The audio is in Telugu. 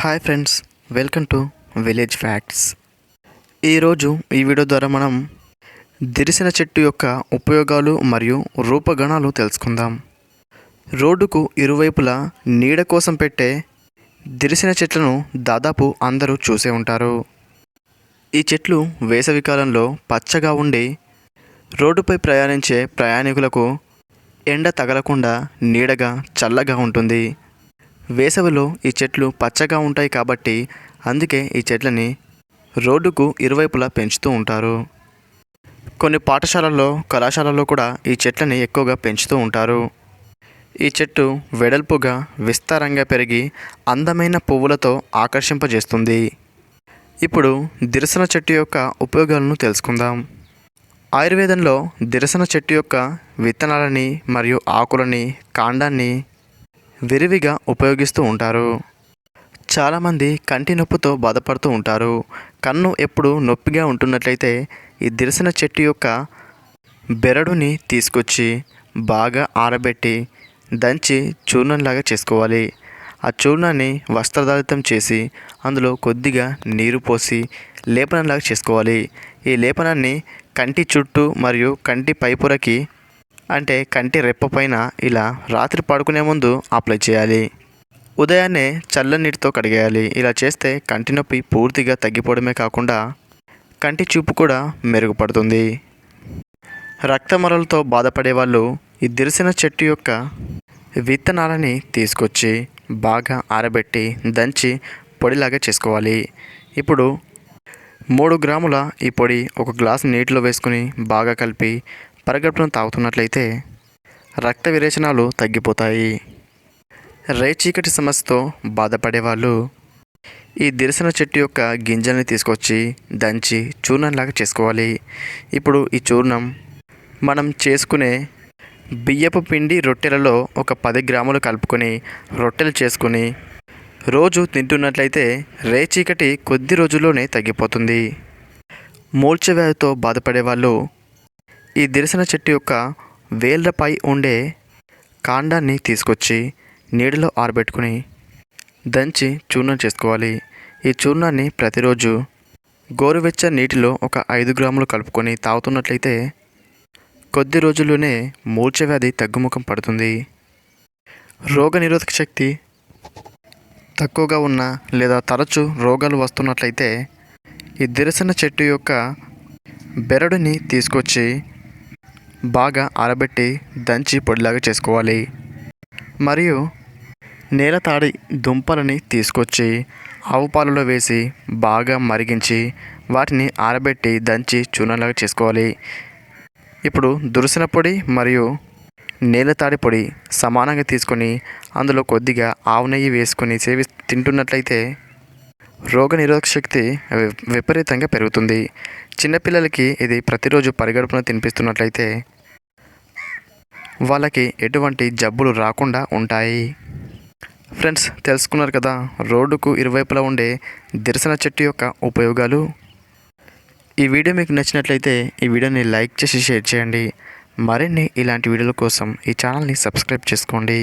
Hi friends welcome to village facts. ఈరోజు ఈ వీడియో ద్వారా మనం దిరిసిన చెట్టు యొక్క ఉపయోగాలు మరియు రూపగణాలు తెలుసుకుందాం. రోడ్డుకు ఇరువైపులా నీడ కోసం పెట్టే దిరిసిన చెట్లను దాదాపు అందరూ చూసే ఉంటారు. ఈ చెట్లు వేసవి కాలంలో పచ్చగా ఉండి రోడ్డుపై ప్రయాణించే ప్రయాణికులకు ఎండ తగలకుండా నీడగా చల్లగా ఉంటుంది. వేసవిలో ఈ చెట్లు పచ్చగా ఉంటాయి కాబట్టి అందుకే ఈ చెట్లని రోడ్డుకు ఇరువైపులా పెంచుతూ ఉంటారు. కొన్ని పాఠశాలల్లో కళాశాలల్లో కూడా ఈ చెట్లని ఎక్కువగా పెంచుతూ ఉంటారు. ఈ చెట్టు వెడల్పుగా విస్తారంగా పెరిగి అందమైన పువ్వులతో ఆకర్షింపజేస్తుంది. ఇప్పుడు దిరసన చెట్టు యొక్క ఉపయోగాలను తెలుసుకుందాం. ఆయుర్వేదంలో దిరసన చెట్టు యొక్క విత్తనాలని మరియు ఆకులని కాండాన్ని విరివిగా ఉపయోగిస్తూ ఉంటారు. చాలామంది కంటి నొప్పితో బాధపడుతూ ఉంటారు. కన్ను ఎప్పుడు నొప్పిగా ఉంటున్నట్లయితే ఈ దిరసిన చెట్టు యొక్క బెరడుని తీసుకొచ్చి బాగా ఆరబెట్టి దంచి చూర్ణంలాగా చేసుకోవాలి. ఆ చూర్ణాన్ని వస్త్రధారితం చేసి అందులో కొద్దిగా నీరు పోసి లేపనంలాగా చేసుకోవాలి. ఈ లేపనాన్ని కంటి చుట్టూ మరియు కంటి పైపురకి అంటే కంటి రెప్ప పైన ఇలా రాత్రి పడుకునే ముందు అప్లై చేయాలి. ఉదయాన్నే చల్లని నీటితో కడిగేయాలి. ఇలా చేస్తే కంటి నొప్పి పూర్తిగా తగ్గిపోవడమే కాకుండా కంటి చూపు కూడా మెరుగుపడుతుంది. రక్తమరలతో బాధపడే వాళ్ళు ఈ దిరిసిన చెట్టు యొక్క విత్తనాలని తీసుకొచ్చి బాగా ఆరబెట్టి దంచి పొడిలాగా చేసుకోవాలి. ఇప్పుడు మూడు గ్రాముల ఈ పొడి ఒక గ్లాసు నీటిలో వేసుకుని బాగా కలిపి పరగడుపున తాగుతున్నట్లయితే రక్త విరేచనాలు తగ్గిపోతాయి. రేచీకటి సమస్యతో బాధపడే వాళ్ళు ఈ దిరసన చెట్టు యొక్క గింజల్ని తీసుకొచ్చి దంచి చూర్ణంలాగా చేసుకోవాలి. ఇప్పుడు ఈ చూర్ణం మనం చేసుకునే బియ్యపు పిండి రొట్టెలలో ఒక పది గ్రాములు కలుపుకొని రొట్టెలు చేసుకొని రోజు తింటున్నట్లయితే రేచీకటి కొద్ది రోజుల్లోనే తగ్గిపోతుంది. మూర్ఛ వ్యాధితో బాధపడే వాళ్ళు ఈ దిరసన చెట్టు యొక్క వేళ్ళపై ఉండే కాండాన్ని తీసుకొచ్చి నీడలో ఆరబెట్టుకుని దంచి చూర్ణం చేసుకోవాలి. ఈ చూర్ణాన్ని ప్రతిరోజు గోరువెచ్చ నీటిలో ఒక ఐదు గ్రాములు కలుపుకొని తాగుతున్నట్లయితే కొద్ది రోజుల్లోనే మూర్ఛ వ్యాధి తగ్గుముఖం పడుతుంది. రోగనిరోధక శక్తి తక్కువగా ఉన్న లేదా తరచు రోగాలు వస్తున్నట్లయితే ఈ దిరసన చెట్టు యొక్క బెరడుని తీసుకొచ్చి బాగా ఆరబెట్టి దంచి పొడిలాగా చేసుకోవాలి. మరియు నేల తాడి దుంపలని తీసుకొచ్చి ఆవు పాలలో వేసి బాగా మరిగించి వాటిని ఆరబెట్టి దంచి చూర్ణంలాగా చేసుకోవాలి. ఇప్పుడు దురిసిన పొడి మరియు నేల తాడి పొడి సమానంగా తీసుకొని అందులో కొద్దిగా ఆవు నెయ్యి వేసుకొని సేవి తింటున్నట్లయితే రోగనిరోధక శక్తి విపరీతంగా పెరుగుతుంది. చిన్నపిల్లలకి ఇది ప్రతిరోజు పరిగడుపున తినిపిస్తున్నట్లయితే వాళ్ళకి ఎటువంటి జబ్బులు రాకుండా ఉంటాయి. ఫ్రెండ్స్ తెలుసుకున్నారు కదా రోడ్డుకు ఇరువైపులా ఉండే దిరసన చెట్టు యొక్క ఉపయోగాలు. ఈ వీడియో మీకు నచ్చినట్లయితే ఈ వీడియోని లైక్ చేసి షేర్ చేయండి. మరిన్ని ఇలాంటి వీడియోల కోసం ఈ ఛానల్ని సబ్స్క్రైబ్ చేసుకోండి.